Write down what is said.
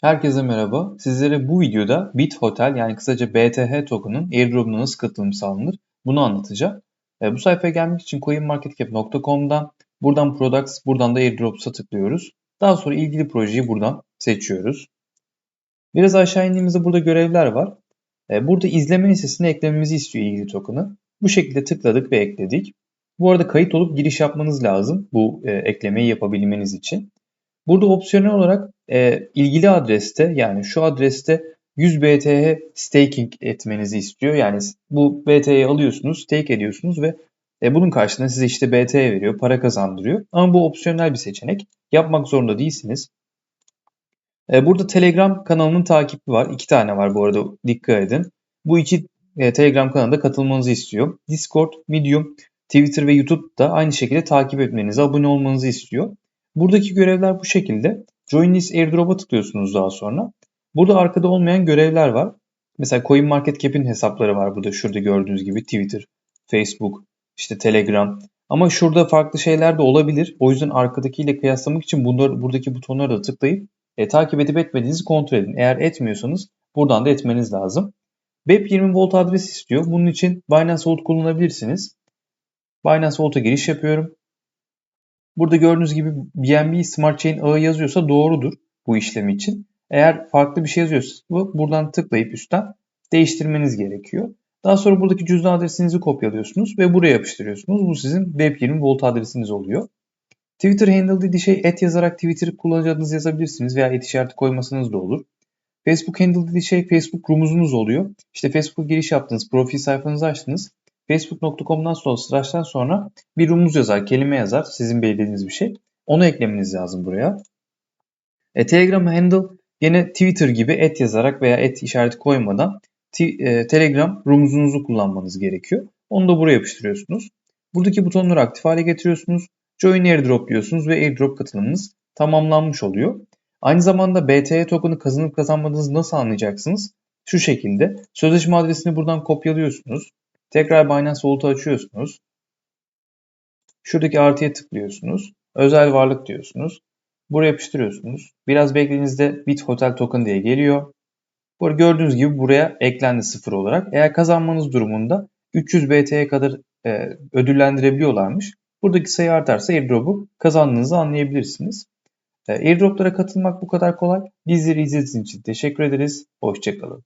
Herkese merhaba. Sizlere bu videoda Bit Hotel yani kısaca BTH token'ın airdrop'una nasıl katılım sağlanır bunu anlatacağım. E, bu sayfaya gelmek için coinmarketcap.com'dan buradan products, buradan da airdrops'a tıklıyoruz. Daha sonra ilgili projeyi buradan seçiyoruz. Biraz aşağı indiğimizde burada görevler var. E, burada izleme listesine eklememizi istiyor ilgili token'ı. Bu şekilde tıkladık ve ekledik. Bu arada kayıt olup giriş yapmanız lazım bu e, eklemeyi yapabilmeniz için. Burada opsiyonel olarak e, ilgili adreste yani şu adreste 100 BTH staking etmenizi istiyor. Yani bu BTH'yi alıyorsunuz, stake ediyorsunuz ve e, bunun karşılığında size işte BTH veriyor, para kazandırıyor. Ama bu opsiyonel bir seçenek. Yapmak zorunda değilsiniz. E, burada Telegram kanalının takibi var. İki tane var bu arada dikkat edin. Bu iki e, Telegram kanalına katılmanızı istiyor. Discord, Medium, Twitter ve YouTube da aynı şekilde takip etmenizi, abone olmanızı istiyor. Buradaki görevler bu şekilde. Join this airdrop'a tıklıyorsunuz daha sonra. Burada arkada olmayan görevler var. Mesela CoinMarketCap'in hesapları var burada şurada gördüğünüz gibi Twitter, Facebook, işte Telegram. Ama şurada farklı şeyler de olabilir. O yüzden arkadakiyle kıyaslamak için bunları, buradaki butonlara da tıklayıp e, takip edip etmediğinizi kontrol edin. Eğer etmiyorsanız buradan da etmeniz lazım. Web 20 volt adres istiyor. Bunun için Binance Volt kullanabilirsiniz. Binance Volt'a giriş yapıyorum. Burada gördüğünüz gibi BNB Smart Chain ağı yazıyorsa doğrudur bu işlem için. Eğer farklı bir şey yazıyorsa buradan tıklayıp üstten değiştirmeniz gerekiyor. Daha sonra buradaki cüzdan adresinizi kopyalıyorsunuz ve buraya yapıştırıyorsunuz. Bu sizin Web20 Volt adresiniz oluyor. Twitter handle dediği şey et yazarak Twitter kullanıcı adınızı yazabilirsiniz veya et işareti koymasanız da olur. Facebook handle dediği şey Facebook rumuzunuz oluyor. İşte Facebook'a giriş yaptınız, profil sayfanızı açtınız. Facebook.com'dan sonra slash'tan sonra bir rumuz yazar, kelime yazar. Sizin belirlediğiniz bir şey. Onu eklemeniz lazım buraya. E, Telegram handle yine Twitter gibi et yazarak veya et işareti koymadan e, Telegram rumuzunuzu kullanmanız gerekiyor. Onu da buraya yapıştırıyorsunuz. Buradaki butonları aktif hale getiriyorsunuz. Join Airdrop diyorsunuz ve Airdrop katılımınız tamamlanmış oluyor. Aynı zamanda BTC token'ı kazanıp kazanmadığınızı nasıl anlayacaksınız? Şu şekilde sözleşme adresini buradan kopyalıyorsunuz. Tekrar Binance Vault'u açıyorsunuz. Şuradaki artıya tıklıyorsunuz. Özel varlık diyorsunuz. Buraya yapıştırıyorsunuz. Biraz beklediğinizde Bit Hotel Token diye geliyor. Bu gördüğünüz gibi buraya eklendi sıfır olarak. Eğer kazanmanız durumunda 300 BT'ye kadar e, ödüllendirebiliyorlarmış. Buradaki sayı artarsa airdrop'u kazandığınızı anlayabilirsiniz. E, airdrop'lara katılmak bu kadar kolay. Bizleri izlediğiniz için teşekkür ederiz. Hoşçakalın.